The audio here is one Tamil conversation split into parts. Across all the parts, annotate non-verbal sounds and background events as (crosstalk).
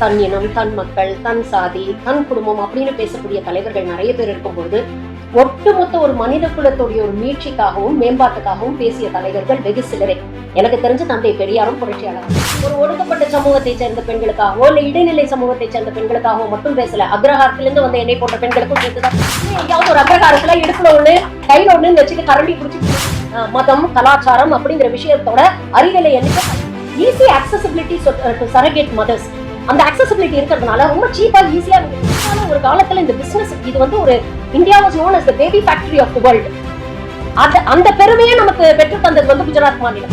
தன் இனம் தன் மக்கள் தன் சாதி தன் குடும்பம் அப்படின்னு பேசக்கூடிய தலைவர்கள் நிறைய பேர் இருக்கும்போது ஒட்டுமொத்த ஒரு மனித குலத்துடைய ஒரு மீட்சிக்காகவும் மேம்பாட்டுக்காகவும் பேசிய தலைவர்கள் வெகு சிலரே. எனக்கு தெரிஞ்ச தந்தை பெரியாரும் புரட்சியாளர் ஒரு ஒடுக்கப்பட்ட சமூகத்தை சேர்ந்த பெண்களுக்காகவோ இல்ல இடைநிலை சமூகத்தை சேர்ந்த பெண்களுக்காகவோ மட்டும் பேசல. அக்ரஹாரத்திலிருந்து வந்த என்னை போன்ற பெண்களுக்கும் சேர்த்துதான். எங்கேயாவது ஒரு அக்ரஹாரத்துல இடுப்புல ஒண்ணு கையில ஒண்ணு வச்சுட்டு கரண்டி பிடிச்சி மதம் கலாச்சாரம் அப்படிங்கிற விஷயத்தோட அறிவியலை என்னைக்கு easy accessibility to surrogate mothers அந்த அக்சசபிலிட்டி இருக்கிறதுனால ரொம்ப சீப்பா ஈஸியா ஒரு காலத்துல இந்த பிசினஸ் இது வந்து ஒரு India was known as the baby factory of the world அந்த அந்த பெருமையே நமக்கு பெற்று தந்தது வந்து குஜராத் மாநிலம்.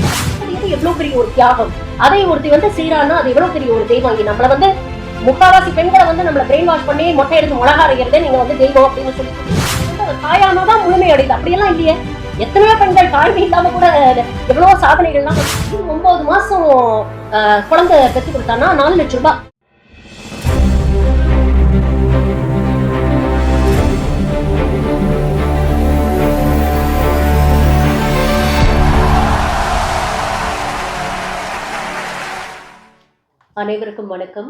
இது எவ்வளவு பெரிய ஒரு தியாகம். அதை ஒருத்தி வந்து சீரானா அது எவ்வளவு பெரிய ஒரு தெய்வம் நம்மள வந்து முக்காவாசி பெண்களை வந்து நம்மள பிரெயின் வாஷ் பண்ணி மொட்டை எடுத்து மிளகா அரைகிறதே நீங்க வந்து தெய்வம் அப்படின்னு சொல்லி தாயானதான் முழுமை அடையுது அப்படியெல்லாம் இல்லையே. எத்தனையோ பெண்கள் தாழ்மை இல்லாம கூட எவ்வளவோ சாதனைகள்லாம் ஒன்பது மாசம் குழந்தை பெற்று கொடுத்தான்னா நாலு லட்சம் ரூபாய். அனைவருக்கும் வணக்கம்.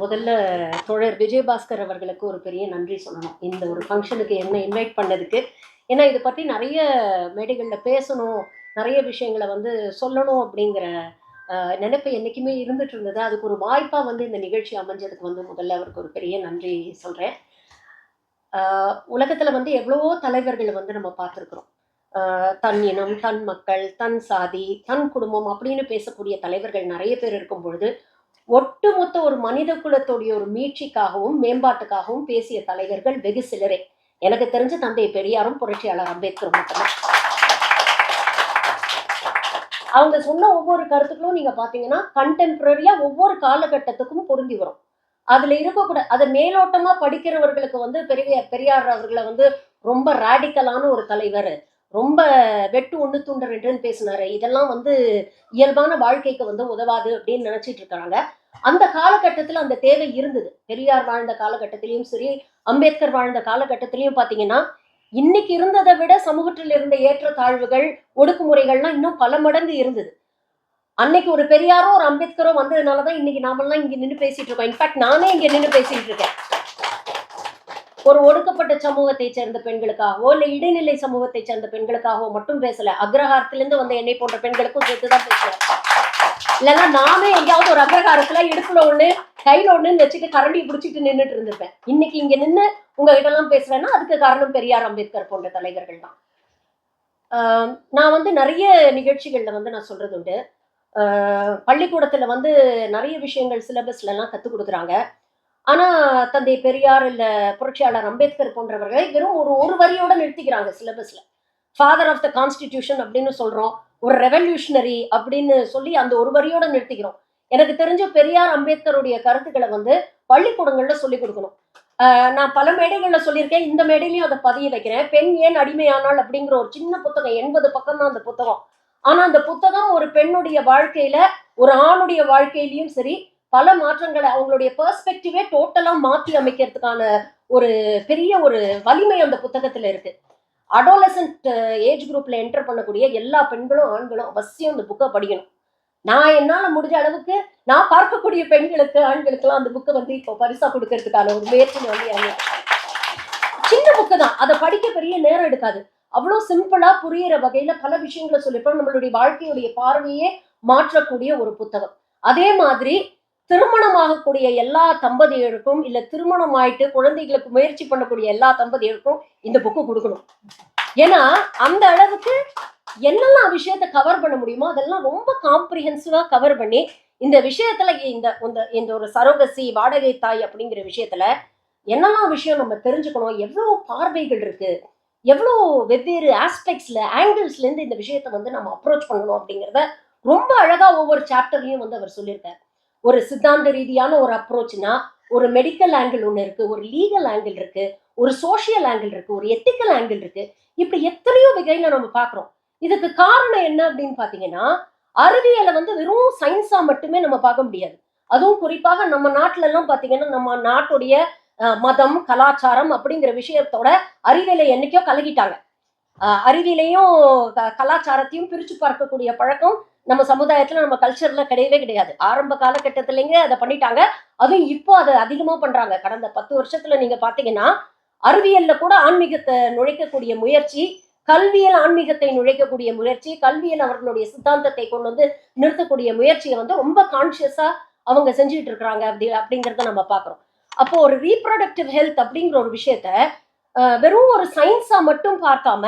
முதல்ல தோழர் விஜயபாஸ்கர் அவர்களுக்கு ஒரு பெரிய நன்றி சொல்லணும். இந்த ஒரு ஃபங்க்ஷனுக்கு என்ன இன்வைட் பண்ணதுக்கு. ஏன்னா இதை பற்றி நிறைய மேடைகளில் பேசணும் நிறைய விஷயங்களை வந்து சொல்லணும் அப்படிங்கிற நினைப்பு என்றைக்குமே இருந்துட்டு இருந்தது. அதுக்கு ஒரு வாய்ப்பாக வந்து இந்த நிகழ்ச்சி அமைஞ்சதுக்கு வந்து முதல்ல அவருக்கு ஒரு பெரிய நன்றி சொல்கிறேன் உலகத்தில் வந்து எவ்வளவோ தலைவர்களை வந்து நம்ம பார்த்துருக்குறோம். தன் இனம் தன் மக்கள் தன் சாதி தன் குடும்பம் அப்படின்னு பேசக்கூடிய தலைவர்கள் நிறைய பேர் இருக்கும் பொழுது ஒட்டுமொத்த ஒரு மனித குலத்துடைய ஒரு மீட்சிக்காகவும் மேம்பாட்டுக்காகவும் பேசிய தலைவர்கள் வெகு சிலரே. எனக்கு தெரிஞ்ச தந்தை பெரியாரும் புரட்சியாளர் அம்பேத்கரும் மட்டும்தான். அவங்க சொன்ன ஒவ்வொரு கருத்துக்களும் நீங்க பாத்தீங்கன்னா கண்டெம்பரரியா ஒவ்வொரு காலகட்டத்துக்கும் பொருந்தி வரும். அதுல இருக்கக்கூட அதை மேலோட்டமா படிக்கிறவர்களுக்கு வந்து பெரிய பெரியார் அவர்களை வந்து ரொம்ப ராடிக்கலான ஒரு தலைவர். ரொம்ப வெட்டு ஒண்ணு துண்டு ரெண்டுன்னு பேசினாரு. இதெல்லாம் வந்து இயல்பான வாழ்க்கைக்கு வந்து உதவாது அப்படின்னு நினைச்சிட்டு இருக்காங்க. அந்த காலகட்டத்துல அந்த தேவை இருந்தது. பெரியார் வாழ்ந்த காலகட்டத்திலயும் சரி அம்பேத்கர் வாழ்ந்த காலகட்டத்திலயும் பாத்தீங்கன்னா இன்னைக்கு இருந்ததை விட சமூகத்தில் இருந்த ஏற்ற தாழ்வுகள் ஒடுக்குமுறைகள்லாம் இன்னும் பல மடங்கு இருந்தது. அன்னைக்கு ஒரு பெரியாரோ ஒரு அம்பேத்கரோ வந்ததுனாலதான் இன்னைக்கு நாமெல்லாம் இங்க நின்று பேசிட்டு இருக்கோம். இன்ஃபேக்ட் நானே இங்க நின்று பேசிட்டு இருக்கேன். ஒரு ஒடுக்கப்பட்ட சமூகத்தை சேர்ந்த பெண்களுக்காகவோ இல்ல இடைநிலை சமூகத்தை சேர்ந்த பெண்களுக்காகவோ மட்டும் பேசல. அக்ரஹாரத்திலிருந்து வந்த என்னை போன்ற பெண்களுக்கும் சேர்த்துதான் பேசுறேன் இல்லைன்னா நானே எங்கேயாவது ஒரு அக்ரஹாரத்துல இடுப்புல ஒண்ணு கையில ஒண்ணு வச்சுட்டு கரண்டி பிடிச்சிட்டு நின்றுட்டு இருந்திருப்பேன். இன்னைக்கு இங்க நின்று உங்ககிட்ட எல்லாம் பேசுறேன்னா அதுக்கு காரணம் பெரியார் அம்பேத்கர் போன்ற தலைவர்கள் தான். ஆஹ் நான் வந்து நிறைய நிகழ்ச்சிகள்ல வந்து நான் சொல்றது உண்டு பள்ளிக்கூடத்துல வந்து நிறைய விஷயங்கள் சிலபஸ்ல எல்லாம் கொடுக்குறாங்க. ஆனா தந்தை பெரியார் இல்ல புரட்சியாளர் அம்பேத்கர் போன்றவர்களை வெறும் ஒரு ஒரு வரியோட நிறுத்திக்கிறாங்க சிலபஸ்ல ஃபாதர் ஆஃப் த கான்ஸ்டிடியூஷன் அப்படின்னு சொல்றோம். ஒரு ரெவல்யூஷனரி அப்படின்னு சொல்லி அந்த ஒரு வரியோட நிறுத்திக்கிறோம். எனக்கு தெரிஞ்ச பெரியார் அம்பேத்கருடைய கருத்துக்களை வந்து பள்ளிக்கூடங்கள்ல சொல்லிக் கொடுக்கணும். நான் பல மேடைகள்ல சொல்லியிருக்கேன். இந்த மேடையிலையும் அதை பதிய வைக்கிறேன். பெண் ஏன் அடிமையானால் அப்படிங்கிற ஒரு சின்ன புத்தகம் எண்பது பக்கம் தான் அந்த புத்தகம். ஆனா அந்த புத்தகம் ஒரு பெண்ணுடைய வாழ்க்கையில ஒரு ஆணுடைய வாழ்க்கையிலயும் சரி பல மாற்றங்களை அவங்களுடைய பெர்ஸ்பெக்டிவே டோட்டலா மாத்தி அமைக்கிறதுக்கான ஒரு பெரிய ஒரு வலிமை அந்த புத்தகத்துல இருக்கு. அடோலசன்ட் ஏஜ் குரூப்ல என்டர் பண்ணக்கூடிய எல்லா பெண்களும் ஆண்களும் அவசியம் இந்த புக்கை படிக்கணும். நான் என்னால முடிஞ்ச அளவுக்கு நான் பார்க்கக்கூடிய பெண்களுக்கு ஆண்களுக்கெல்லாம் அந்த புக்கை வந்து இப்போ பரிசா கொடுக்கறதுக்கான ஒரு முயற்சி வந்து சின்ன புக்கு தான். அதை படிக்க பெரிய நேரம் எடுக்காது. அவ்வளோ சிம்பிளா புரியிற வகையில பல விஷயங்களை சொல்லிப்போம் நம்மளுடைய வாழ்க்கையுடைய பார்வையே மாற்றக்கூடிய ஒரு புத்தகம். அதே மாதிரி திருமணமாகக்கூடிய எல்லா தம்பதியருக்கும் இல்ல திருமணம் ஆயிட்டு குழந்தைகளுக்கு முயற்சி பண்ணக்கூடிய எல்லா தம்பதியருக்கும் இந்த புக்கு கொடுக்கணும். ஏன்னா அந்த அளவுக்கு என்னெல்லாம் விஷயத்த கவர் பண்ண முடியுமோ அதெல்லாம் ரொம்ப காம்ப்ரிஹென்சிவா கவர் பண்ணி இந்த விஷயத்துல இந்த இந்த இந்த ஒரு சரோகசி வாடகை தாய் அப்படிங்கிற விஷயத்துல என்னெல்லாம் விஷயம் நம்ம தெரிஞ்சுக்கணும் எவ்வளவு பார்வைகள் இருக்கு எவ்வளோ வெவ்வேறு ஆஸ்பெக்ட்ஸ்ல ஆங்கிள்ஸ்லேருந்து இந்த விஷயத்த வந்து நம்ம அப்ரோச் பண்ணணும் அப்படிங்கிறத ரொம்ப அழகாக ஒவ்வொரு சாப்டர்லையும் வந்து அவர் சொல்லியிருக்காரு. ஒரு சித்தாந்த ரீதியான ஒரு அப்ரோச்னா ஒரு மெடிக்கல் ஆங்கிள் ஒன்று இருக்கு ஒரு லீகல் ஆங்கிள் இருக்கு ஒரு சோஷியல் ஆங்கிள் இருக்கு ஒரு எத்திக்கல் ஆங்கிள் இருக்கு. இப்படி எத்தனையோ வகையில நம்ம பார்க்குறோம். இதுக்கு காரணம் என்ன அப்படின்னு பார்த்தீங்கன்னா அறிவியலை வந்து வெறும் சயின்ஸா மட்டுமே நம்ம பார்க்க முடியாது. அதுவும் குறிப்பாக நம்ம நாட்டுல எல்லாம் பார்த்தீங்கன்னா நம்ம நாட்டுடைய மதம் கலாச்சாரம் அப்படிங்கிற விஷயத்தோட அறிவியலை என்னைக்கோ கலகிட்டாங்க அறிவியலையும் க- கலாச்சாரத்தையும் பிரிச்சு பார்க்கக்கூடிய பழக்கம் நம்ம சமுதாயத்துல நம்ம கல்ச்சர்ல கிடையவே கிடையாது. ஆரம்ப காலகட்டத்திலேங்க அதை பண்ணிட்டாங்க. அதுவும் இப்போ அதை அதிகமா பண்றாங்க. கடந்த பத்து வருஷத்துல நீங்க பாத்தீங்கன்னா அறிவியல்ல கூட ஆன்மீகத்தை நுழைக்கக்கூடிய முயற்சி கல்வியல் ஆன்மீகத்தை நுழைக்கக்கூடிய முயற்சி கல்வியல் அவர்களுடைய சித்தாந்தத்தை கொண்டு வந்து நிறுத்தக்கூடிய முயற்சியை வந்து ரொம்ப கான்சியஸா அவங்க செஞ்சுட்டு இருக்கிறாங்க அப்படி அப்படிங்கிறத நம்ம பார்க்குறோம். அப்போ ஒரு ரீப்ரொடக்டிவ் ஹெல்த் அப்படிங்கிற ஒரு விஷயத்த வெறும் ஒரு சயின்ஸா மட்டும் பார்க்காம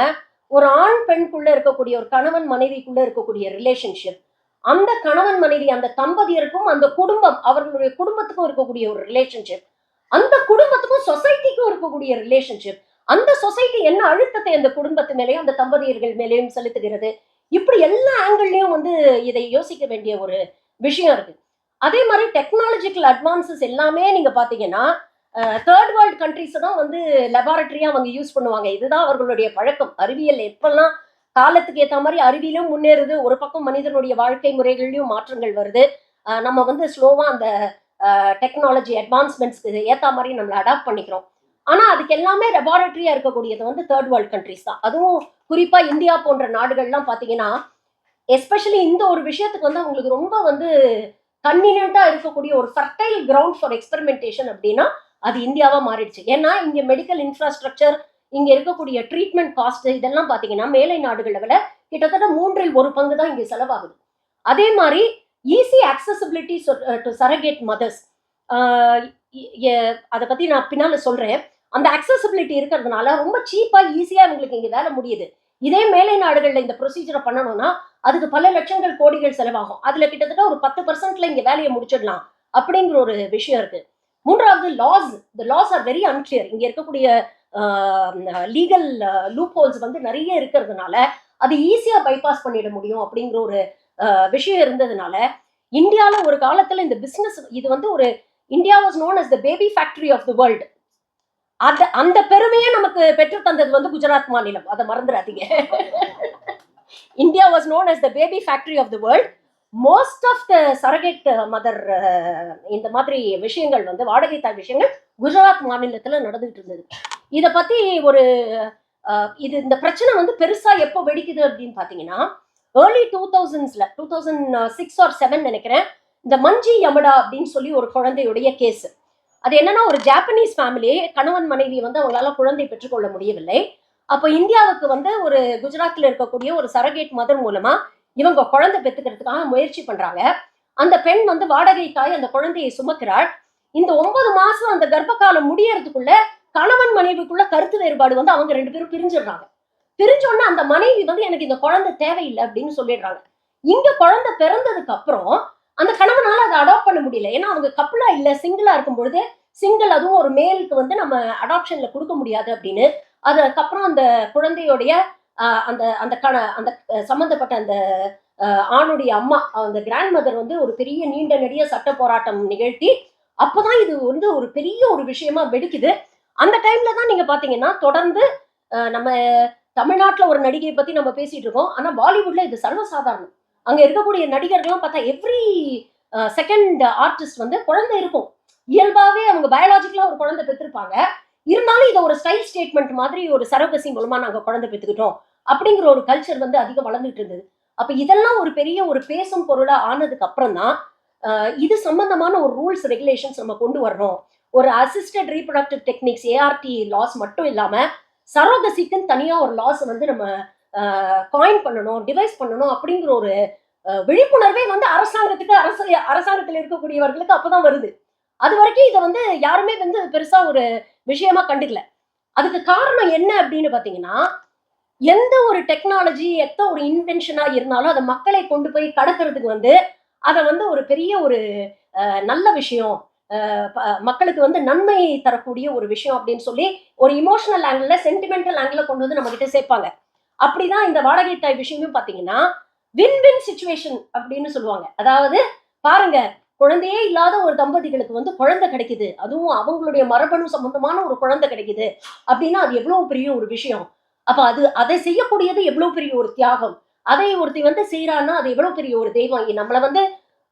ஒரு ஆண் பெண்குள்ள இருக்கக்கூடிய ஒரு கணவன் மனைவிக்குள்ள இருக்கக்கூடிய ரிலேஷன்ஷிப் அந்த கணவன் மனைவி அந்த தம்பதியருக்கும் அந்த குடும்பம் அவர்களுடைய குடும்பத்துக்கும் இருக்கக்கூடிய ஒரு ரிலேஷன்ஷிப் அந்த குடும்பத்துக்கும் சொசைட்டிக்கும் இருக்கக்கூடிய ரிலேஷன்ஷிப் அந்த சொசைட்டி என்ன அழுத்தத்தை அந்த குடும்பத்து மேலேயும் அந்த தம்பதியர்கள் மேலேயும் செலுத்துகிறது? இப்படி எல்லா ஆங்கிள்லயும் வந்து இதை யோசிக்க வேண்டிய ஒரு விஷயம் இருக்கு. அதே மாதிரி டெக்னாலஜிக்கல் அட்வான்சஸ் எல்லாமே நீங்க பாத்தீங்கன்னா தேர்ட் வேர்ல்ட் கண்ட்ரிஸை தான் வந்து லெபார்டரியா அவங்க யூஸ் பண்ணுவாங்க. இதுதான் அவர்களுடைய பழக்கம். அறிவியல் எப்பெல்லாம் காலத்துக்கு ஏற்ற மாதிரி அறிவியலும் முன்னேறுது ஒரு பக்கம் மனிதனுடைய வாழ்க்கை முறைகள்லையும் மாற்றங்கள் வருது. நம்ம வந்து ஸ்லோவாக அந்த டெக்னாலஜி அட்வான்ஸ்மெண்ட்ஸ்க்கு ஏற்ற மாதிரி நம்மளை அடாப்ட் பண்ணிக்கிறோம். ஆனால் அதுக்கு எல்லாமே லெபார்டரியா இருக்கக்கூடியது வந்து தேர்ட் வேர்ல்ட் கண்ட்ரிஸ் தான். அதுவும் குறிப்பாக இந்தியா போன்ற நாடுகள்லாம் பார்த்தீங்கன்னா எஸ்பெஷலி இந்த ஒரு விஷயத்துக்கு வந்து அவங்களுக்கு ரொம்ப வந்து கன்வீனியண்ட்டாக இருக்கக்கூடிய ஒரு ஃபர்டைல் கிரவுண்ட் ஃபார் எக்ஸ்பெரிமெண்டேஷன் அப்படின்னா அது இந்தியாவா மாறிடுச்சு. ஏன்னா இங்க மெடிக்கல் இன்ஃப்ராஸ்ட்ரக்சர் இங்க இருக்கக்கூடிய ட்ரீட்மெண்ட் காஸ்ட் இதெல்லாம் பாத்தீங்கன்னா மேலை நாடுகளை விட கிட்டத்தட்ட மூன்றில் ஒரு பங்கு தான் இங்க செலவாகுது. அதே மாதிரி easy accessibility to surrogate mothers அதை பத்தி நான் பின்னால சொல்றேன். அந்த அக்சசபிலிட்டி இருக்கிறதுனால ரொம்ப சீப்பா ஈஸியா இவங்களுக்கு இங்க வேலை முடியுது. இதே மேலை நாடுகளில் இந்த ப்ரொசீஜரை பண்ணணும்னா அதுக்கு பல லட்சங்கள் கோடிகள் செலவாகும். அதுல கிட்டத்தட்ட ஒரு பத்து பர்சன்ட்ல இங்க வேலையை முடிச்சிடலாம் அப்படிங்கிற ஒரு விஷயம் இருக்கு. மூன்றாவது laws the laws are very unclear இங்க இருக்கக்கூடிய லீகல் லூப் ஹோல்ஸ் வந்து நிறைய இருக்கிறதுனால அது ஈஸியா பைபாஸ் பண்ணிட முடியும் அப்படிங்கிற ஒரு விஷயம் இருந்ததுனால இந்தியால ஒரு காலத்துல இந்த பிசினஸ் இது வந்து ஒரு India was known as the baby factory of the world அது அந்த பெருமையை நமக்கு பெற்று தந்தது வந்து குஜராத் மாநிலம். அதை மறந்துடாதீங்க. (laughs) India was known as the baby factory of the world most of the surrogate mother இந்த மாதிரி விஷயங்கள் வந்து வாடகை தாய் விஷயங்கள் குஜராத் மாநிலத்துல நடந்துகிட்டு இருந்தது. இதை பத்தி ஒரு அஹ், இது இந்த பிரச்சனை வந்து பெருசா எப்போ வெடிக்குது அப்படின்னு பார்த்தீங்கன்னா early two தௌசண்ட்ஸ்ல two thousand six or seven நினைக்கிறேன் இந்த மஞ்சி யமடா அப்படின்னு சொல்லி ஒரு குழந்தையுடைய கேஸ் அது என்னன்னா ஒரு ஜாப்பனீஸ் ஃபேமிலி கணவன் மனைவி வந்து அவங்களால குழந்தை பெற்றுக்கொள்ள முடியவில்லை. அப்போ இந்தியாவுக்கு வந்து ஒரு குஜராத்தில் இருக்கக்கூடிய ஒரு சரகேட் மதர் மூலமா இவங்க குழந்தை பெற்றுக்கிறதுக்காக முயற்சி பண்றாங்க. அந்த பெண் வந்து வாடகை தாய் அந்த குழந்தையை சுமக்கிறாள். இந்த ஒன்பது மாசம் அந்த கர்ப்ப காலம் முடியறதுக்குள்ள கணவன் மனைவிக்குள்ள கருத்து வேறுபாடு வந்து அவங்க ரெண்டு பேரும் பிரிஞ்சிடுறாங்க. பிரிஞ்ச அந்த மனைவி வந்து எனக்கு இந்த குழந்தை தேவையில்லை அப்படின்னு சொல்லிடுறாங்க. இங்க குழந்தை பிறந்ததுக்கு அப்புறம் அந்த கணவனால அதை அடாப்ட் பண்ண முடியல. ஏன்னா அவங்க கப்பலா இல்ல சிங்கிளா இருக்கும் பொழுது சிங்கிள் அதுவும் ஒரு மேலுக்கு வந்து நம்ம அடாப்ஷன்ல கொடுக்க முடியாது அப்படின்னு. அதுக்கப்புறம் அந்த குழந்தையோடைய அந்த அந்த கண அந்த சம்மந்தப்பட்ட அந்த ஆணுடைய அம்மா அந்த கிராண்ட் மதர் வந்து ஒரு பெரிய நீண்ட நெடிய சட்ட போராட்டம் நிகழ்த்தி அப்போதான் இது வந்து ஒரு பெரிய ஒரு விஷயமா வெடிக்குது. அந்த டைம்ல தான் நீங்க பாத்தீங்கன்னா தொடர்ந்து நம்ம தமிழ்நாட்டில் ஒரு நடிகையை பத்தி நம்ம பேசிட்டு இருக்கோம். ஆனா பாலிவுட்ல இது சர்வசாதாரணம். அங்க இருக்கக்கூடிய நடிகர்கள்லாம் பார்த்தா எவ்ரி செகண்ட் ஆர்டிஸ்ட் வந்து குழந்தை இருக்கும். இயல்பாவே அவங்க பயாலாஜிக்கலா ஒரு குழந்தை பெற்றிருப்பாங்க. இருந்தாலும் இதை ஒரு ஸ்டைல் ஸ்டேட்மெண்ட் மாதிரி ஒரு சரகசி மூலமா நாங்கள் குழந்தை பெற்றுக்கிட்டோம். அப்படிங்கிற ஒரு கல்ச்சர் வந்து அதிகம் வளர்ந்துட்டு இருந்தது. அப்ப இதெல்லாம் ஒரு பெரிய ஒரு பேசும் பொருளா ஆனதுக்கு அப்புறம் தான் இது சம்பந்தமான ஒரு ரூல்ஸ் ரெகுலேஷன்ஸ் நம்ம கொண்டு வர்றோம். ஒரு assisted reproductive techniques ART laws மட்டும் இல்லாம சரோகசிக்குன்னு தனியா ஒரு லாஸ் வந்து நம்ம காயின் பண்ணணும் டிவைஸ் பண்ணணும் அப்படிங்கிற ஒரு விழிப்புணர்வே வந்து அரசாங்கத்துக்கு அரசு அரசாங்கத்தில் இருக்கக்கூடியவர்களுக்கு அப்பதான் வருது. அது வரைக்கும் இதை வந்து யாருமே வந்து பெருசா ஒரு விஷயமா கண்டுக்கல. அதுக்கு காரணம் என்ன அப்படின்னு பாத்தீங்கன்னா எந்த ஒரு டெக்னாலஜி எந்த ஒரு இன்வென்ஷனா இருந்தாலும் அதை மக்களை கொண்டு போய் கடத்துறதுக்கு வந்து அதை வந்து ஒரு பெரிய ஒரு நல்ல விஷயம். ப- மக்களுக்கு வந்து நன்மை தரக்கூடிய ஒரு விஷயம் அப்படின்னு சொல்லி ஒரு இமோஷனல் ஆங்கிள் சென்டிமெண்டல் ஆங்கிள் கொண்டு வந்து நம்ம கிட்ட சேர்ப்பாங்க. அப்படிதான் இந்த வாடகை தாய் விஷயமும் பாத்தீங்கன்னா வின் வின் சுச்சுவேஷன் அப்படின்னு சொல்லுவாங்க. அதாவது பாருங்க குழந்தையே இல்லாத ஒரு தம்பதிகளுக்கு வந்து குழந்தை கிடைக்குது. அதுவும் அவங்களுடைய மரபணு சம்பந்தமான ஒரு குழந்தை கிடைக்குது. அப்படின்னா அது எவ்வளவு பெரிய ஒரு விஷயம். அப்ப அது அதை செய்யக்கூடியது எவ்வளவு பெரிய ஒரு தியாகம்? அதை ஒருத்தி வந்து செய்யறான்னா அது எவ்வளவு பெரிய ஒரு தெய்வம்? நம்மளை வந்து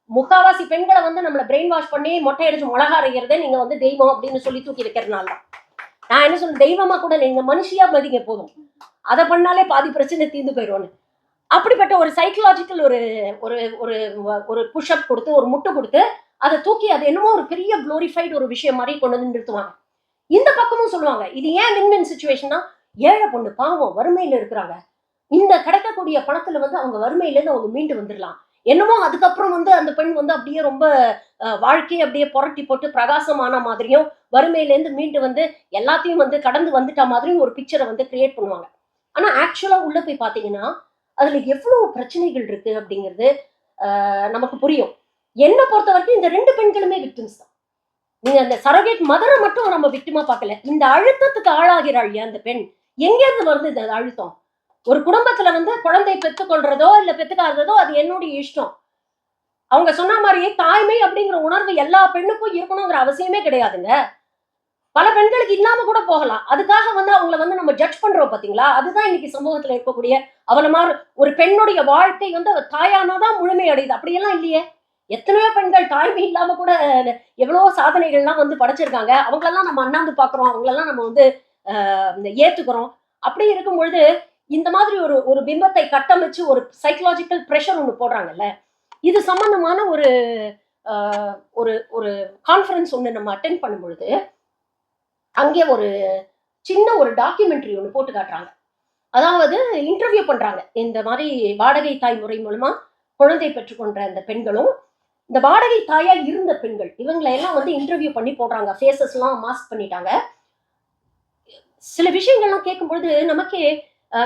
முக்காவாசி பெண்களை வந்து நம்மள பிரெயின் வாஷ் பண்ணி மொட்டை அடிச்சு மிளகா அரைகிறத நீங்க வந்து தெய்வம் அப்படின்னு சொல்லி தூக்கி வைக்கிறதுனால தான். நான் என்ன சொல்றேன் தெய்வமா கூட நீங்க மனுஷியா மதிங்க போதும். அதை பண்ணாலே பாதி பிரச்சனை தீர்ந்து போயிடுவோன்னு அப்படிப்பட்ட ஒரு சைக்கலாஜிக்கல் ஒரு ஒரு ஒரு ஒரு புஷ்அப் கொடுத்து ஒரு முட்டு கொடுத்து அதை தூக்கி அது என்னமோ ஒரு பெரிய குளோரிஃபைடு ஒரு விஷயம் மாதிரி கொண்டு வந்து நிறுத்துவாங்க. இந்த பக்கமும் சொல்லுவாங்க இது ஏன் வின் சுச்சுவேஷன்னா ஏழை பொண்ணு பாவம் வறுமையில இருக்கிறாங்க. இந்த கிடைக்கக்கூடிய பணத்துல வந்து அவங்க வறுமையிலேருந்து அவங்க மீண்டு வந்துடலாம் என்னமோ அதுக்கப்புறம் வந்து அந்த பெண் வந்து அப்படியே ரொம்ப அஹ், வாழ்க்கையை அப்படியே புரட்டி போட்டு பிரகாசமான மாதிரியும் வறுமையிலேருந்து மீண்டு வந்து எல்லாத்தையும் வந்து கடந்து வந்துட்ட மாதிரியும் ஒரு பிக்சரை வந்து கிரியேட் பண்ணுவாங்க. ஆனா ஆக்சுவலா உள்ள போய் பார்த்தீங்கன்னா அதுல எவ்வளவு பிரச்சனைகள் இருக்கு அப்படிங்கிறது ஆஹ், நமக்கு புரியும். என்னை பொறுத்த வரைக்கும் இந்த ரெண்டு பெண்களுமே விக்டிம்ஸ் தான். நீங்க அந்த சரோகேட் மதரை மட்டும் நம்ம விக்டிமா பார்க்கல. இந்த அழுத்தத்துக்கு ஆளாகிறாள் இல்லையா அந்த பெண்? எங்கேருந்து வருது இந்த அழுத்தம்? ஒரு குடும்பத்துல வந்து குழந்தை பெற்றுக்கொள்றதோ இல்ல பெற்றுக்காததோ அது என்னுடைய இஷ்டம். அவங்க சொன்ன மாதிரியே தாய்மை அப்படிங்கிற உணர்வு எல்லா பெண்ணுக்கும் இருக்கணுங்கிற அவசியமே கிடையாதுங்க. பல பெண்களுக்கு இல்லாம கூட போகலாம். அதுக்காக வந்து அவங்கள வந்து நம்ம ஜட்ஜ் பண்றோம் பாத்தீங்களா? அதுதான் இன்னைக்கு சமூகத்துல இருக்கக்கூடிய அவள மாதிரி ஒரு பெண்ணுடைய வாழ்க்கை வந்து தாயானாதான் முழுமை அடையுது. அப்படியெல்லாம் இல்லையே. எத்தனையோ பெண்கள் தாய்மை இல்லாம கூட எவ்வளவோ சாதனைகள்லாம் வந்து படைச்சிருக்காங்க. அவங்களெல்லாம் நம்ம அண்ணாந்து பாக்குறோம். அவங்களெல்லாம் நம்ம வந்து ஏத்துக்கிறோம். அப்படி இருக்கும் பொழுது இந்த மாதிரி ஒரு ஒரு பிம்பத்தை கட்டமைச்சு ஒரு சைக்கலாஜிக்கல் ப்ரெஷர் ஒன்று போடுறாங்கல்ல. இது சம்பந்தமான ஒரு ஒரு ஒரு கான்ஃபரன்ஸ் ஒன்று நம்ம அட்டென்ட் பண்ணும்பொழுது அங்கே ஒரு சின்ன ஒரு டாக்குமெண்ட்ரி ஒன்று போட்டு காட்டுறாங்க. அதாவது இன்டர்வியூ பண்ணுறாங்க இந்த மாதிரி வாடகை தாய் முறை மூலமாக குழந்தை பெற்றுக்கொண்ட அந்த பெண்களும் இந்த வாடகை தாயாக இருந்த பெண்கள் இவங்களை எல்லாம் வந்து இன்டர்வியூ பண்ணி போடுறாங்க. ஃபேஸஸ்லாம் மாஸ்க் பண்ணிட்டாங்க. சில விஷயங்கள்லாம் கேட்கும்பொழுது நமக்கே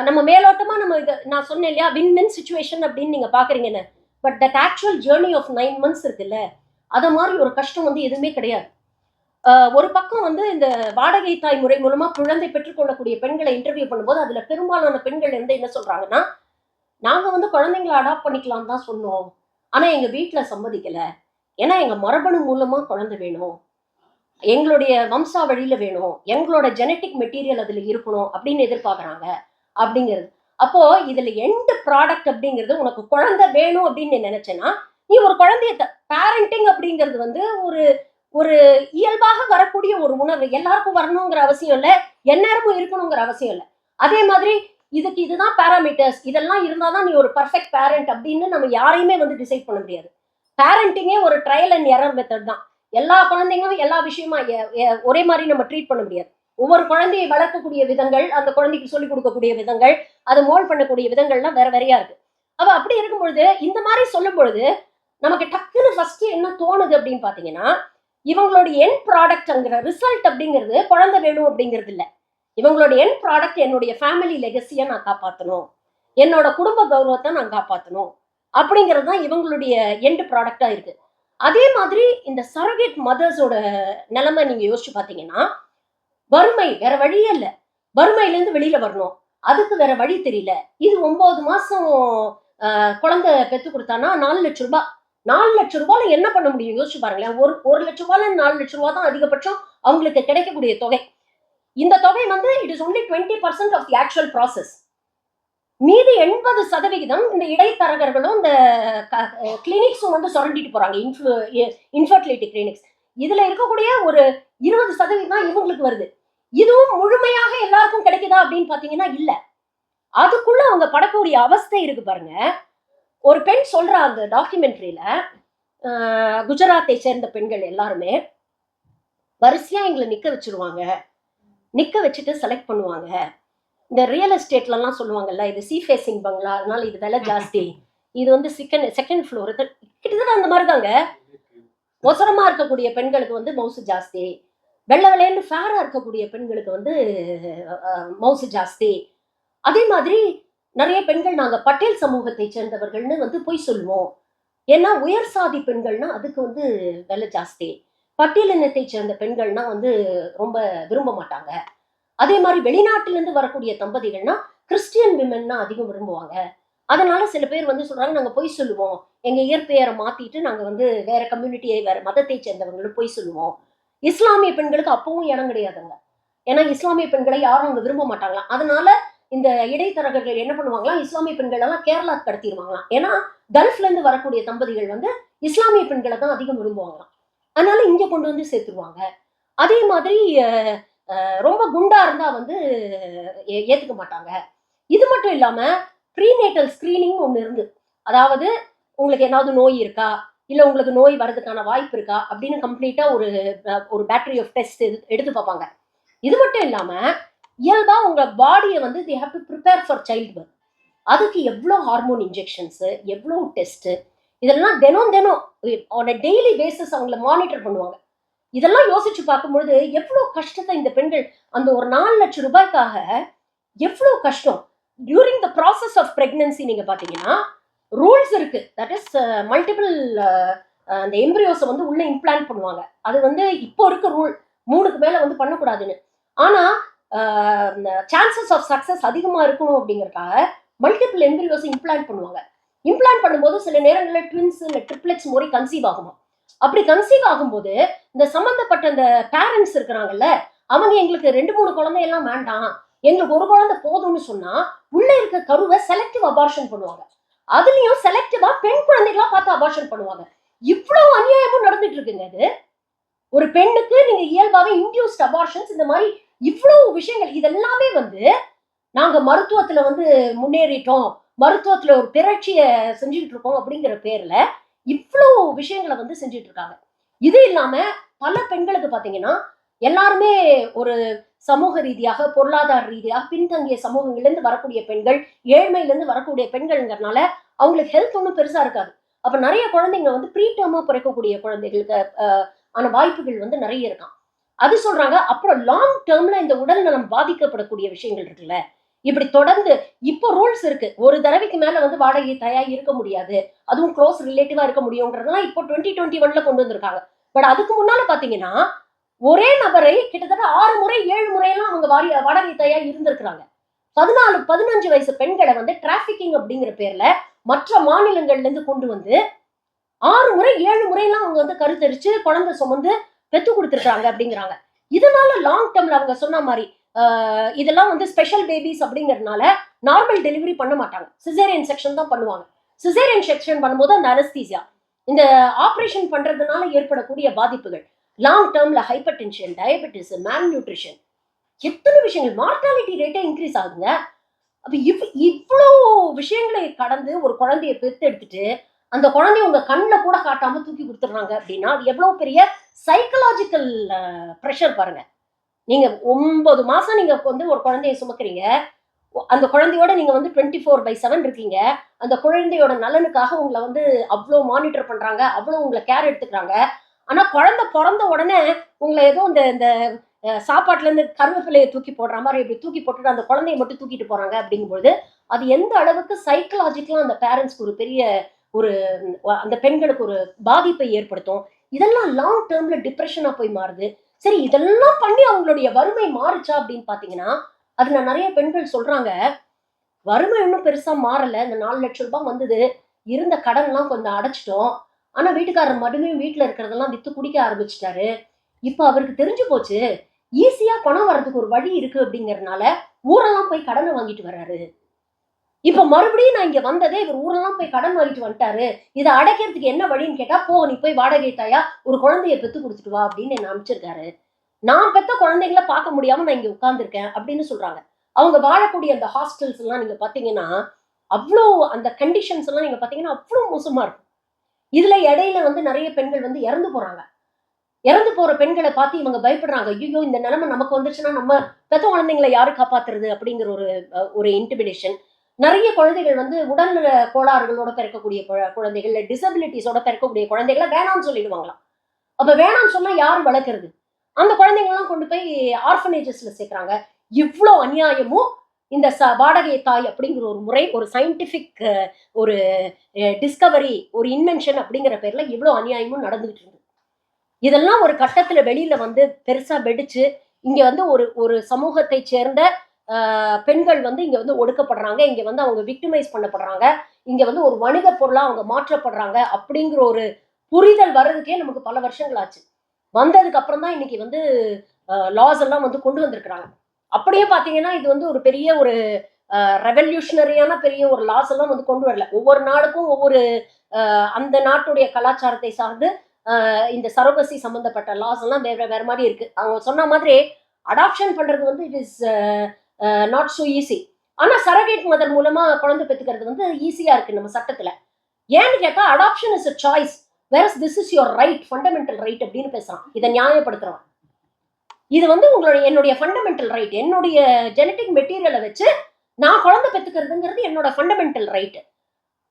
நம்ம மேலோட்டமா நம்ம இதை நான் சொன்னேன் இல்லையா வின் வின் சுச்சுவேஷன் அப்படின்னு நீங்க பாக்குறீங்கன்னு. But that actual journey of nine months இருக்குல்ல அதை மாதிரி ஒரு கஷ்டம் வந்து எதுவுமே கிடையாது. ஒரு பக்கம் வந்து இந்த வாடகை தாய் முறை மூலமா குழந்தை பெற்றுக்கொள்ளக்கூடிய பெண்களை இன்டர்வியூ பண்ணும்போது அதுல பெரும்பாலான பெண்கள் வந்து என்ன சொல்றாங்கன்னா நாங்க வந்து குழந்தைங்களை அடாப்ட் பண்ணிக்கலாம் தான் சொன்னோம். ஆனா எங்க வீட்டுல சம்மதிக்கல. ஏன்னா எங்க மரபணு மூலமா குழந்தை வேணும். எங்களுடைய வம்சாவழியில வேணும் எங்களோட ஜெனட்டிக் மெட்டீரியல் அதுல இருக்கணும் அப்படின்னு எதிர்பார்க்கறாங்க அப்படிங்கிறது. அப்போ இதுல எண்ட் ப்ராடக்ட் அப்படிங்கிறது உனக்கு குழந்தை வேணும் அப்படின்னு நீ நினைச்சேன்னா நீ ஒரு குழந்தைய பேரண்டிங் அப்படிங்கிறது வந்து ஒரு ஒரு இயல்பாக வரக்கூடிய ஒரு உணர்வு. எல்லாருக்கும் வரணுங்கிற அவசியம் இல்லை எந்நேரமும் இருக்கணுங்கிற அவசியம் இல்லை. அதே மாதிரி இதுக்கு இதுதான் பேராமீட்டர்ஸ் இதெல்லாம் இருந்தாதான் நீ ஒரு பர்ஃபெக்ட் பேரண்ட் அப்படின்னு நம்ம யாரையுமே வந்து டிசைட் பண்ண முடியாது. பேரண்டிங்கே ஒரு ட்ரையல் அண்ட் எரர் மெத்தட் தான். எல்லா குழந்தைங்களும் எல்லா விஷயமா ஒரே மாதிரி நம்ம ட்ரீட் பண்ண முடியாது. ஒவ்வொரு குழந்தையை வளர்க்கக்கூடிய விதங்கள் அந்த குழந்தைக்கு சொல்லிக் கொடுக்கக்கூடிய விதங்கள் அதை மோல் பண்ணக்கூடிய விதங்கள்லாம் வேற வேறையா இருக்கு. அவ அப்படி இருக்கும் பொழுது இந்த மாதிரி சொல்லும் பொழுது நமக்கு டக்குன்னு ஃபர்ஸ்ட் என்ன தோணுது அப்படின்னு பாத்தீங்கன்னா இவங்களுடைய என் ப்ராடக்ட்ங்கிற ரிசல்ட் அப்படிங்கிறது குழந்தை வேணும் அப்படிங்கிறது இல்லை. இவங்களோட என் ப்ராடக்ட் என்னுடைய ஃபேமிலி லெகசியை நான் காப்பாற்றணும் என்னோட குடும்ப கௌரவத்தை நான் காப்பாற்றணும் அப்படிங்கிறது தான் இவங்களுடைய எண்ட் ப்ராடக்டாக இருக்கு. அதே மாதிரி இந்த சரகேட் மதர்ஸோட நிலைமை நீங்க யோசிச்சு பார்த்தீங்கன்னா வறுமை வேற வழியே இல்லை. வறுமையிலேருந்து வெளியில வரணும். அதுக்கு வேற வழி தெரியல. இது ஒன்பது மாசம் குழந்தை பெத்து கொடுத்தானா நாலு லட்ச ரூபாய். நாலு லட்ச ரூபாயில என்ன பண்ண முடியும்? யோசிச்சு பாருங்களேன். ஒரு ஒரு லட்ச ரூபாயில நாலு லட்ச ரூபாய் தான் அதிகபட்சம் அவங்களுக்கு கிடைக்கக்கூடிய தொகை. இந்த தொகை வந்து it is only twenty percent of the actual process மீதி எண்பது சதவிகிதம் இந்த இடைத்தரகர்களும் இந்த கிளினிக்ஸும் வந்து சுரண்டிட்டு போறாங்க. இன்ஃபு இன்ஃபர்டிலிட்டி கிளினிக்ஸ் இதுல இருக்கக்கூடிய ஒரு இருபது சதவீதம் தான் இவங்களுக்கு வருது. இதுவும் முழுமையாக எல்லாருக்கும் கிடைக்குதா அப்படின்னு பாத்தீங்கன்னா இல்ல. அதுக்குள்ள அவங்க படக்கூடிய அவஸ்தை இருக்கு பாருங்க. ஒரு பெண் சொல்றா அந்த டாக்குமெண்ட்ரியில குஜராத்தை சேர்ந்த பெண்கள் எல்லாருமே வரிசையா எங்களை நிக்க வச்சிருவாங்க. நிக்க வச்சுட்டு செலக்ட் பண்ணுவாங்க. இந்த ரியல் எஸ்டேட்லலாம் சொல்லுவாங்கல்ல இது சி ஃபேஸிங் பங்களா அதனால இது விலை ஜாஸ்தி. இது வந்து செகண்ட் செகண்ட் ஃப்ளோர் கிட்டத்தட்ட அந்த மாதிரி தாங்க ஒசரமாக இருக்கக்கூடிய பெண்களுக்கு வந்து மவுசு ஜாஸ்தி. வெள்ளை வெள்ளையன்னு ஃபேராக இருக்கக்கூடிய பெண்களுக்கு வந்து மவுசு ஜாஸ்தி. அதே மாதிரி நிறைய பெண்கள் நாங்கள் பட்டேல் சமூகத்தை சேர்ந்தவர்கள்னு வந்து போய் சொல்லுவோம். ஏன்னா உயர் சாதி பெண்கள்னா அதுக்கு வந்து விலை ஜாஸ்தி. பட்டியல் இனத்தை சேர்ந்த பெண்கள்னா வந்து ரொம்ப விரும்ப மாட்டாங்க. அதே மாதிரி வெளிநாட்டிலிருந்து வரக்கூடிய தம்பதிகள்னா கிறிஸ்டியன் விமென்னா அதிகம் விரும்புவாங்க. அதனால சில பேர் வந்து சொல்றாங்க நாங்க போய் சொல்லுவோம். எங்க இயற்பெயரை மாத்திட்டு நாங்க வந்து வேற கம்யூனிட்டியை வேற மதத்தை சேர்ந்தவங்களும் போய் சொல்லுவோம். இஸ்லாமிய பெண்களுக்கு அப்பவும் இடம் கிடையாதுங்க. ஏன்னா இஸ்லாமிய பெண்களை யாரும் அங்கே விரும்ப மாட்டாங்களாம். அதனால இந்த இடைத்தரகர்கள் என்ன பண்ணுவாங்களா இஸ்லாமிய பெண்கள் எல்லாம் கேரளா கடத்திடுவாங்களாம் ஏன்னா கல்ஃப்ல இருந்து வரக்கூடிய தம்பதிகள் வந்து இஸ்லாமிய பெண்களை தான் அதிகம் விரும்புவாங்களாம். அதனால இங்க கொண்டு வந்து சேர்த்துருவாங்க. அதே மாதிரி ரொம்ப குண்டா இருந்தா வந்து ஏ- ஏத்துக்க மாட்டாங்க. இது மட்டும் இல்லாம ப்ரீநேட்டல் ஸ்கிரீனிங் ஒன்று இருந்து. அதாவது உங்களுக்கு ஏதாவது நோய் இருக்கா? இல்லை உங்களுக்கு நோய் வர்றதுக்கான வாய்ப்பு இருக்கா? அப்படின்னு கம்ப்ளீட்டாக ஒரு ஒரு பேட்டரி ஆஃப் டெஸ்ட் எடுத்து பார்ப்பாங்க. இது மட்டும் இல்லாமல் இயல்பாக உங்கள் பாடியை வந்து the have to prepare for child birth அதுக்கு எவ்வளோ ஹார்மோன் இன்ஜெக்ஷன்ஸு எவ்வளோ டெஸ்ட்டு இதெல்லாம் தினம் தினம் ஆன் அ டெய்லி பேசிஸ் அவங்கள மானிட்டர் பண்ணுவாங்க. இதெல்லாம் யோசிச்சு பார்க்கும்பொழுது எவ்வளோ கஷ்டத்தை இந்த பெண்கள் அந்த ஒரு நாலு லட்சம் ரூபாய்க்காக எவ்வளோ கஷ்டம். During the process of pregnancy நீங்கள் பார்த்தீங்கன்னா ரூல்ஸ் இருக்கு. தட் இஸ் மல்டிபிள் அந்த எம்ப்ரியோஸை வந்து உள்ள இம்ப்ளான்ட் பண்ணுவாங்க. அது வந்து இப்போ இருக்க ரூல் மூணுக்கு மேலே வந்து பண்ணக்கூடாதுன்னு. ஆனால் சான்சஸ் ஆஃப் சக்ஸஸ் அதிகமாக இருக்கணும் அப்படிங்கறதுக்காக மல்டிபிள் எம்ப்ரியோஸை இம்ப்ளான்ட் பண்ணுவாங்க. இம்ப்ளான்ட் பண்ணும்போது சில நேரங்களில் ட்வின்ஸ் இல்லை ட்ரிப்ளெட்ஸ் முறை கன்சீவ் ஆகுமா அப்படி கன்சீவ் ஆகும்போது இந்த சம்மந்தப்பட்ட இந்த பேரண்ட்ஸ் இருக்கிறாங்கல்ல அவங்க எங்களுக்கு ரெண்டு மூணு குழந்தையெல்லாம் வேண்டாம். எங்களுக்கு ஒரு குழந்தை போதும்னு சொன்னா உள்ள இருக்க கருவை செலக்டிவ் அபார்ஷன் பண்ணுவாங்க. அதுலயும் செலக்டிவா பெண் குழந்தைகளா பார்த்து அபார்ஷன் பண்ணுவாங்க. இவ்வளவு அநியாயமும் நடந்துட்டு இருக்குங்க அது ஒரு பெண்ணுக்கு நீங்க இயல்பாவே இன்டியூஸ்ட் அபார்ஷன்ஸ் இந்த மாதிரி இவ்வளவு விஷயங்கள் இதெல்லாமே வந்து நாங்க மருத்துவத்துல வந்து முன்னேறிட்டோம். மருத்துவத்துல ஒரு பிறழ்ச்சியை செஞ்சுட்டு இருக்கோம் அப்படிங்கிற பேர்ல இவ்வளவு விஷயங்களை வந்து செஞ்சுட்டு இருக்காங்க இது இல்லாம பல பெண்களுக்கு பாத்தீங்கன்னா எல்லாருமே ஒரு சமூக ரீதியாக பொருளாதார ரீதியாக பின்தங்கிய சமூகங்கள்லேருந்து வரக்கூடிய பெண்கள் ஏழ்மையிலேருந்து வரக்கூடிய பெண்கள்ங்கிறனால அவங்களுக்கு ஹெல்த் ஒன்றும் பெருசா இருக்காது. அப்போ நிறைய குழந்தைங்க வந்து ப்ரீ டேர்மா பிறக்கக்கூடிய குழந்தைகளுக்கு ஆன வாய்ப்புகள் வந்து நிறைய இருக்கான் அது சொல்றாங்க அப்புறம் லாங் டேர்ம்ல இந்த உடல் நலம் பாதிக்கப்படக்கூடிய விஷயங்கள் இருக்குல்ல? இப்படி தொடர்ந்து இப்போ ரூல்ஸ் இருக்கு. ஒரு தடவைக்கு மேல வந்து வாடகை தயா இருக்க முடியாது. அதுவும் க்ளோஸ் ரிலேட்டிவா இருக்க முடியுங்கிறதுலாம் இப்போ டுவெண்ட்டி டுவெண்ட்டி ஒன்ல கொண்டு வந்திருக்காங்க. பட் அதுக்கு முன்னால பாத்தீங்கன்னா ஒரே நபரை கிட்டத்தட்ட ஆறு முறை ஏழு முறையெல்லாம் அவங்க வாரி வாடகை தயா இருந்திருக்கிறாங்க. பதினாலு பதினஞ்சு வயசு பெண்களை வந்து டிராபிக்கிங் அப்படிங்கிற பேர்ல மற்ற மாநிலங்கள்ல இருந்து கொண்டு வந்து ஆறு முறை ஏழு முறையெல்லாம் அவங்க வந்து கருத்தரிச்சு குழந்தை சுமந்து பெத்து கொடுத்துருக்காங்க அப்படிங்கிறாங்க. இதனால லாங் டேர்ம்ல அவங்க சொன்ன மாதிரி இதெல்லாம் வந்து ஸ்பெஷல் பேபிஸ் அப்படிங்கறதுனால நார்மல் டெலிவரி பண்ண மாட்டாங்க. சிசேரியன் செக்ஷன் தான் பண்ணுவாங்க. சிசேரியன் செக்ஷன் பண்ணும்போது அந்த அனஸ்தீசியா இந்த ஆப்ரேஷன் பண்றதுனால ஏற்படக்கூடிய பாதிப்புகள் லாங் டேர்ம்ல hypertension diabetes malnutrition எத்தனை விஷயங்கள் மார்டாலிட்டி ரேட்டே இன்க்ரீஸ் ஆகுங்க அப்ப இவ் இவ்வளோ விஷயங்களை கடந்து ஒரு குழந்தைய பெற்று எடுத்துட்டு அந்த குழந்தைய உங்க கண்ணில் கூட காட்டாம தூக்கி கொடுத்துட்றாங்க அப்படின்னா அது எவ்வளோ பெரிய சைக்கலாஜிக்கல் ப்ரெஷர் பாருங்க. நீங்க ஒன்பது மாசம் நீங்க வந்து ஒரு குழந்தைய சுமக்கிறீங்க. அந்த குழந்தையோட நீங்க வந்து டுவெண்ட்டி ஃபோர் பை செவன் இருக்கீங்க. அந்த குழந்தையோட நலனுக்காக உங்களை வந்து அவ்வளோ மானிட்டர் பண்றாங்க. அவ்வளோ உங்களை கேர் எடுத்துக்கிறாங்க. ஆனா குழந்தை பிறந்த உடனே உங்களை ஏதோ இந்த இந்த சாப்பாட்டுல இருந்து கருவேப்பிலையை தூக்கி போடுற மாதிரி இப்படி தூக்கி போட்டுட்டு அந்த குழந்தைய மட்டும் தூக்கிட்டு போறாங்க அப்படிங்கும்போது அது எந்த அளவுக்கு சைக்கலாஜிக்கலா அந்த பேரண்ட்ஸ்க்கு ஒரு பெரிய ஒரு அந்த பெண்களுக்கு ஒரு பாதிப்பை ஏற்படுத்தும்? இதெல்லாம் லாங் டேர்ம்ல டிப்ரெஷனா போய் மாறுது. சரி இதெல்லாம் பண்ணி அவங்களுடைய வறுமை மாறுச்சா அப்படின்னு பாத்தீங்கன்னா அதுல நிறைய பெண்கள் சொல்றாங்க வறுமை இன்னும் பெருசா மாறல. இந்த நாலு லட்சம் ரூபாய் வந்தது. இருந்த கடன்லாம் கொஞ்சம் அடைச்சிட்டோம். ஆனா வீட்டுக்காரர் மறுபடியும் வீட்டுல இருக்கிறதெல்லாம் வித்து குடிக்க ஆரம்பிச்சிட்டாரு. இப்போ அவருக்கு தெரிஞ்சு போச்சு ஈஸியா பணம் வர்றதுக்கு ஒரு வழி இருக்கு அப்படிங்கறதுனால ஊரெல்லாம் போய் கடனை வாங்கிட்டு வர்றாரு. இப்ப மறுபடியும் நான் இங்க வந்ததே இவர் ஊரெல்லாம் போய் கடன் வாங்கிட்டு வந்துட்டாரு. இதை அடைக்கிறதுக்கு என்ன வழின்னு கேட்டா போ நீ போய் வாடகை தாயா ஒரு குழந்தைய பெத்து கொடுத்துட்டு வா அப்படின்னு என்ன அனுப்பிச்சிருக்காரு. நான் பெத்த குழந்தைகளை பார்க்க முடியாம நான் இங்க உட்கார்ந்துருக்கேன் அப்படின்னு சொல்றாங்க. அவங்க வாழக்கூடிய அந்த ஹாஸ்டல்ஸ் எல்லாம் நீங்க பாத்தீங்கன்னா அவ்வளோ அந்த கண்டிஷன்ஸ் எல்லாம் நீங்க பாத்தீங்கன்னா அவ்வளோ மோசமா இருக்கும். இதுல இடையில வந்து நிறைய பெண்கள் வந்து இறந்து போறாங்க. இறந்து போற பெண்களை பார்த்து இவங்க பயப்படுறாங்க. ஐயோ இந்த நிலைமை நமக்கு வந்துச்சுன்னா நம்ம பெத்த குழந்தைங்களை யாரு காப்பாத்துறது அப்படிங்கிற ஒரு ஒரு இன்டிமிடேஷன் நிறைய குழந்தைகள் வந்து உடல்நல கோளாறுகளோட பிறக்கக்கூடிய குழ- குழந்தைகள் டிசபிலிட்டிஸோட பிறக்கக்கூடிய குழந்தைகளை வேணாம்னு சொல்லிடுவாங்களாம். அப்ப வேணாம்னு சொன்னா யார் வளர்க்கறது? அந்த குழந்தைங்கள்லாம் கொண்டு போய் ஆர்ஃபனேஜஸ்ல சேர்க்குறாங்க. இவ்வளோ அநியாயமும் இந்த ச வாடகை தாய் அப்படிங்கிற ஒரு முறை ஒரு சயின்டிஃபிக் ஒரு டிஸ்கவரி ஒரு இன்வென்ஷன் அப்படிங்கிற பேர்ல இவ்வளோ அநியாயமும் நடந்துகிட்டு இருந்தது இதெல்லாம் ஒரு கட்டத்துல வெளியில வந்து பெருசா வெடிச்சு இங்க வந்து ஒரு ஒரு சமூகத்தை சேர்ந்த பெண்கள் வந்து இங்கே வந்து ஒடுக்கப்படுறாங்க இங்கே வந்து அவங்க விக்டிமைஸ் பண்ணப்படுறாங்க இங்கே வந்து ஒரு வணிக பொருளாக அவங்க மாற்றப்படுறாங்க அப்படிங்கிற ஒரு புரிதல் வர்றதுக்கே நமக்கு பல வருஷங்கள் ஆச்சு. வந்ததுக்கு அப்புறம் தான் இன்னைக்கு வந்து லாஸ் எல்லாம் வந்து கொண்டு வந்திருக்கிறாங்க. அப்படியே பார்த்தீங்கன்னா இது வந்து ஒரு பெரிய ஒரு ரெவல்யூஷனரியான பெரிய ஒரு லாஸ் எல்லாம் வந்து கொண்டு வரல. ஒவ்வொரு நாடுக்கும் ஒவ்வொரு அந்த நாட்டுடைய கலாச்சாரத்தை சார்ந்து இந்த சரோகசி சம்பந்தப்பட்ட லாஸ் எல்லாம் வேற வேற மாதிரி இருக்கு. அவங்க சொன்ன மாதிரி அடாப்ஷன் பண்றது வந்து it is not so easy ஆனா சரகேட் மதர் மூலமா குழந்தை பெத்துக்கிறது வந்து ஈஸியா இருக்கு நம்ம சட்டத்தில். ஏன்னு கேட்டால் adoption is a choice whereas this is your right fundamental right அப்படின்னு பேசுறான். இதை நியாயப்படுத்துறான் இது வந்து உங்களுடைய என்னுடைய ஃபண்டமெண்டல் ரைட் என்னுடைய ஜெனட்டிக் மெட்டீரியலை வச்சு நான் குழந்தை பெற்றுக்கிறதுங்கிறது என்னோட ஃபண்டமெண்டல் ரைட்டு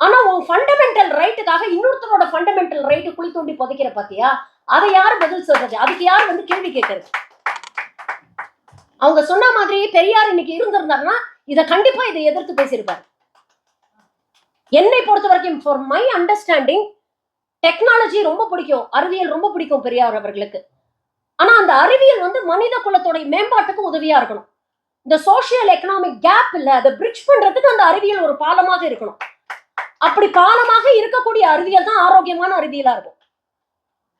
ஆனா உன் ஃபண்டமெண்டல் ரைட்டுக்காக இன்னொருத்தரோட ஃபண்டமெண்டல் ரைட்டு குழி தோண்டி புதைக்கிற பார்த்தியா அதை யார் பதில் சொல்றது? அதுக்கு யார் வந்து கேள்வி கேட்கறது? அவங்க சொன்ன மாதிரி பெரியார் இன்னைக்கு இருந்திருந்தாருன்னா இதை கண்டிப்பா இதை எதிர்த்து பேசியிருப்பாரு. என்னை பொறுத்த வரைக்கும் ஃபார் மை அண்டர்ஸ்டாண்டிங் டெக்னாலஜி ரொம்ப பிடிக்கும். அறிவியல் ரொம்ப பிடிக்கும் பெரியார் அவர்களுக்கு. ஆனா அந்த அறிவியல் வந்து மனித குலத்துடைய மேம்பாட்டுக்கு உதவியா இருக்கணும். இந்த சோஷியல் எக்கனாமிக் கேப் இல்ல அதை பிரிட்ஜ் பண்றதுக்கு அந்த அறிவியல் ஒரு பாலமாக இருக்கணும். அப்படி பாலமாக இருக்கக்கூடிய அறிவியல் தான் ஆரோக்கியமான அறிவியலா இருக்கும்.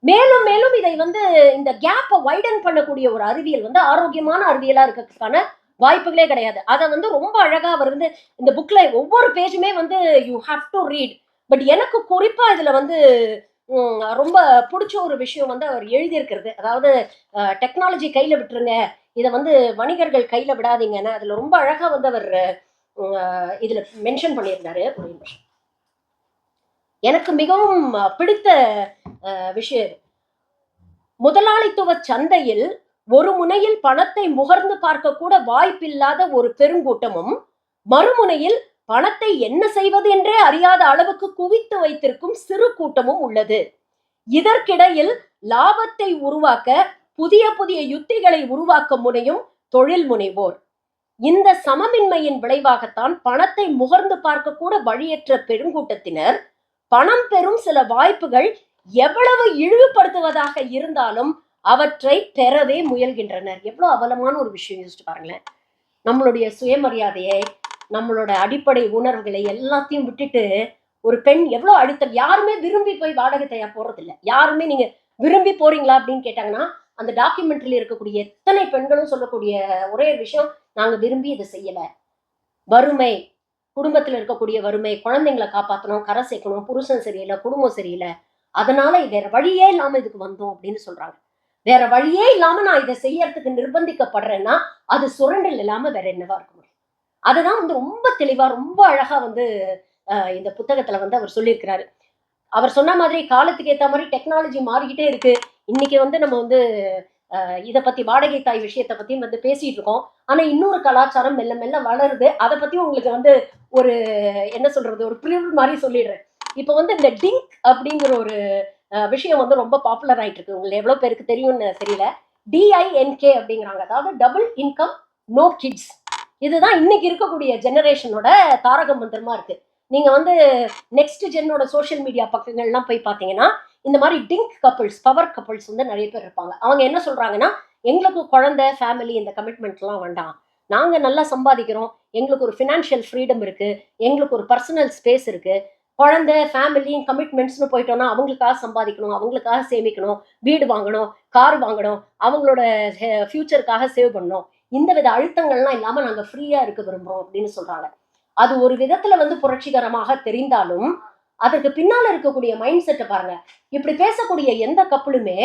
மேலும் மேலும் இதை வந்து இந்த கேப்பை வைடன் பண்ணக்கூடிய ஒரு அறிவியல் வந்து ஆரோக்கியமான அறிவியலா இருக்கிறதுக்கான வாய்ப்புகளே கிடையாது. அதை வந்து ரொம்ப அழகா அவர் வந்து இந்த புக்ல ஒவ்வொரு பேஜுமே வந்து you have to read but எனக்கு குறிப்பா இதுல வந்து ரொம்ப பிடிச்ச ஒரு விஷயம் வந்து அவர் எழுதியிருக்கிறது. அதாவது டெக்னாலஜி கையில விட்டுருங்க. இதை வந்து வணிகர்கள் கையில விடாதீங்கன்னு. அதுல ரொம்ப அழகா வந்து அவர் இதுல மென்ஷன் பண்ணியிருந்தாரு. ஒரு நிமிஷம் எனக்கு மிகவும் பிடித்த விஷயம். முதலாளித்துவ சந்தையில் ஒரு முனையில் பணத்தை முகர்ந்து பார்க்க கூட வாய்ப்பில்லாத ஒரு பெருங்கூட்டமும் மறுமுனையில் பணத்தை என்ன செய்வது என்றே அறியாத அளவுக்கு குவித்து வைத்திருக்கும் சிறு கூட்டமும் உள்ளது. இதற்கிடையில் லாபத்தை உருவாக்க புதிய புதிய யுத்திகளை உருவாக்க முனையும் தொழில் முனைவோர். இந்த சமமின்மையின் விளைவாகத்தான் பணத்தை முகர்ந்து பார்க்க கூட வழியற்ற பெருங்கூட்டத்தினர் பணம் பெறும் சில வாய்ப்புகள் எவ்வளவு இழிவுபடுத்துவதாக இருந்தாலும் அவற்றை பெறவே முயல்கின்றனர். எவ்வளவு அவலமான ஒரு விஷயம் யோசிச்சு பாருங்களேன். நம்மளுடைய சுயமரியாதையை நம்மளோட அடிப்படை உணர்வுகளை எல்லாத்தையும் விட்டுட்டு ஒரு பெண் எவ்வளவு அடித்தல் யாருமே விரும்பி போய் வாடகை தயா போறது யாருமே நீங்க விரும்பி போறீங்களா அப்படின்னு கேட்டாங்கன்னா அந்த டாக்குமெண்ட்ரியில் இருக்கக்கூடிய எத்தனை பெண்களும் சொல்லக்கூடிய ஒரே விஷயம் நாங்க விரும்பி இதை செய்யல. வறுமை குடும்பத்தில் இருக்கக்கூடிய வறுமை குழந்தைங்களை காப்பாற்றணும் கரை சேர்க்கணும் புருஷன் சரியில்லை குடும்பம் சரியில்லை. அதனால வேற வழியே இல்லாம இதுக்கு வந்தோம் அப்படின்னு சொல்றாங்க. வேற வழியே இல்லாம நான் இதை செய்யறதுக்கு நிர்பந்திக்கப்படுறேன்னா அது சுரண்டல் இல்லாம வேற என்னவா இருக்க முடியும்? அதுதான் வந்து ரொம்ப தெளிவா ரொம்ப அழகா வந்து இந்த புத்தகத்துல வந்து அவர் சொல்லியிருக்கிறாரு. அவர் சொன்ன மாதிரி காலத்துக்கு ஏத்த மாதிரி டெக்னாலஜி மாறிக்கிட்டே இருக்கு. இன்னைக்கு வந்து நம்ம வந்து இதை பத்தி வாடகை தாய் விஷயத்தை பத்தியும் வந்து பேசிட்டு இருக்கோம். ஆனா இன்னொரு கலாச்சாரம் மெல்ல மெல்ல வளருது. அதை பத்தி உங்களுக்கு வந்து ஒரு என்ன சொல்றது ஒரு ப்ரிவ் மாதிரி சொல்லிடுறேன். இப்போ வந்து இந்த டிங்க் அப்படிங்கிற ஒரு விஷயம் வந்து ரொம்ப பாப்புலர் ஆயிட்டு இருக்கு உங்களுக்கு எவ்வளவு பேருக்கு தெரியும்னு தெரியல. டிஐஎன்கே அப்படிங்கிறாங்க. அதாவது டபுள் இன்கம் நோ கிட்ஸ் இதுதான் இன்னைக்கு இருக்கக்கூடிய ஜெனரேஷனோட தாரக மந்திரமா இருக்கு. நீங்க வந்து நெக்ஸ்ட் ஜென்னோட சோஷியல் மீடியா பக்கங்கள்லாம் போய் பார்த்தீங்கன்னா இந்த மாதிரி டிங்க் கப்பிள்ஸ் பவர் கப்பிள்ஸ் வந்து நிறைய பேர் இருப்பாங்க. அவங்க என்ன சொல்றாங்கன்னா எங்களுக்கு குழந்தை ஃபேமிலி இந்த கமிட்மெண்ட்லாம் வேண்டாம். நாங்கள் நல்லா சம்பாதிக்கிறோம். எங்களுக்கு ஒரு ஃபினான்ஷியல் ஃப்ரீடம் இருக்குது எங்களுக்கு ஒரு பர்சனல் ஸ்பேஸ் இருக்குது குழந்தை ஃபேமிலி கமிட்மெண்ட்ஸ்னு போயிட்டோம்னா அவங்களுக்காக சம்பாதிக்கணும் அவங்களுக்காக சேமிக்கணும் வீடு வாங்கணும் கார் வாங்கணும் அவங்களோட ஃப்யூச்சருக்காக சேவ் பண்ணணும். இந்த வித அழுத்தங்கள்லாம் இல்லாமல் நாங்கள் ஃப்ரீயாக இருக்க விரும்புகிறோம் அப்படின்னு சொல்கிறாங்க அது ஒரு விதத்தில் வந்து புரட்சிகரமாக தெரிந்தாலும் அதற்கு பின்னால இருக்கக்கூடிய மைண்ட் செட்டை பாருங்க. இப்படி பேசக்கூடிய எந்த கப்பலுமே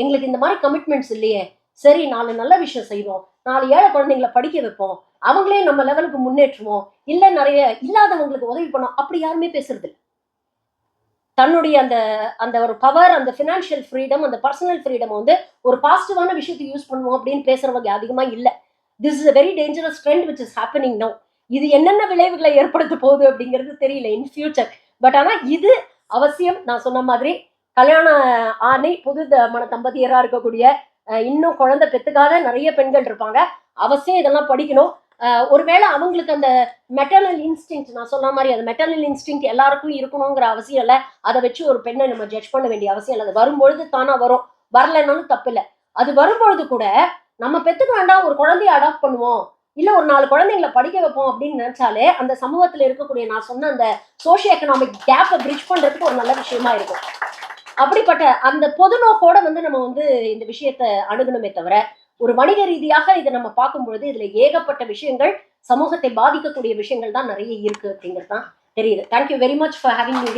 எங்களுக்கு இந்த மாதிரி கமிட்மெண்ட்ஸ் இல்லையே. சரி நாலு நல்ல விஷயம் செய்வோம். நாலு ஏழை குழந்தைங்களை படிக்க வைப்போம். அவங்களே நம்ம லெவலுக்கு முன்னேற்றுவோம். இல்லை நிறைய இல்லாதவங்களுக்கு உதவி பண்ணோம். அப்படி யாருமே பேசுறது தன்னுடைய அந்த அந்த ஒரு பவர் அந்த ஃபினான்ஷியல் ஃப்ரீடம் அந்த பர்சனல் ஃப்ரீடம் வந்து ஒரு பாசிட்டிவான விஷயத்தை யூஸ் பண்ணுவோம் அப்படின்னு பேசுறவங்க அதிகமா இல்லை. This is a very dangerous trend which is happening no இது என்னென்ன விளைவுகளை ஏற்படுத்த போகுது அப்படிங்கிறது தெரியல. இன் ஃபியூச்சர் பட் ஆனால் இது அவசியம். நான் சொன்ன மாதிரி கல்யாண ஆணை புது த- மன தம்பதியராக இருக்கக்கூடிய இன்னும் குழந்தை பெத்துக்காத நிறைய பெண்கள் இருப்பாங்க. அவசியம் இதெல்லாம் படிக்கணும். ஒருவேளை அவங்களுக்கு அந்த மெட்டர்னல் இன்ஸ்டிங் நான் சொன்ன மாதிரி அந்த மெட்டர்னல் இன்ஸ்டிங் எல்லாருக்கும் இருக்கணுங்கிற அவசியம் இல்லை. அதை வச்சு ஒரு பெண்ணை நம்ம ஜட்ஜ் பண்ண வேண்டிய அவசியம் இல்லை. அது வரும்பொழுது தானா வரும். வரலன்னாலும் தப்பு இல்லை அது வரும்பொழுது கூட நம்ம பெத்துக்க வேண்டாம் ஒரு குழந்தைய அடாப்ட் பண்ணுவோம். இல்ல ஒரு நாலு குழந்தைங்களை படிக்க வைப்போம் அப்படின்னு நினைச்சாலே அந்த சமூகத்துல இருக்கக்கூடிய நான் சொன்ன அந்த சோஷியோ எக்கனாமிக் கேப்பை பிரிட்ஜ் பண்றதுக்கு ஒரு நல்ல விஷயமா இருக்கும். அப்படிப்பட்ட அந்த பொது நோக்கோட வந்து நம்ம வந்து இந்த விஷயத்தை அணுகணுமே தவிர ஒரு வணிக ரீதியாக இதை நம்ம பார்க்கும்பொழுது இதுல ஏகப்பட்ட விஷயங்கள் சமூகத்தை பாதிக்கக்கூடிய விஷயங்கள் தான் நிறைய இருக்கு அப்படிங்கிறது தான் தெரியுது. Thank you very much for having you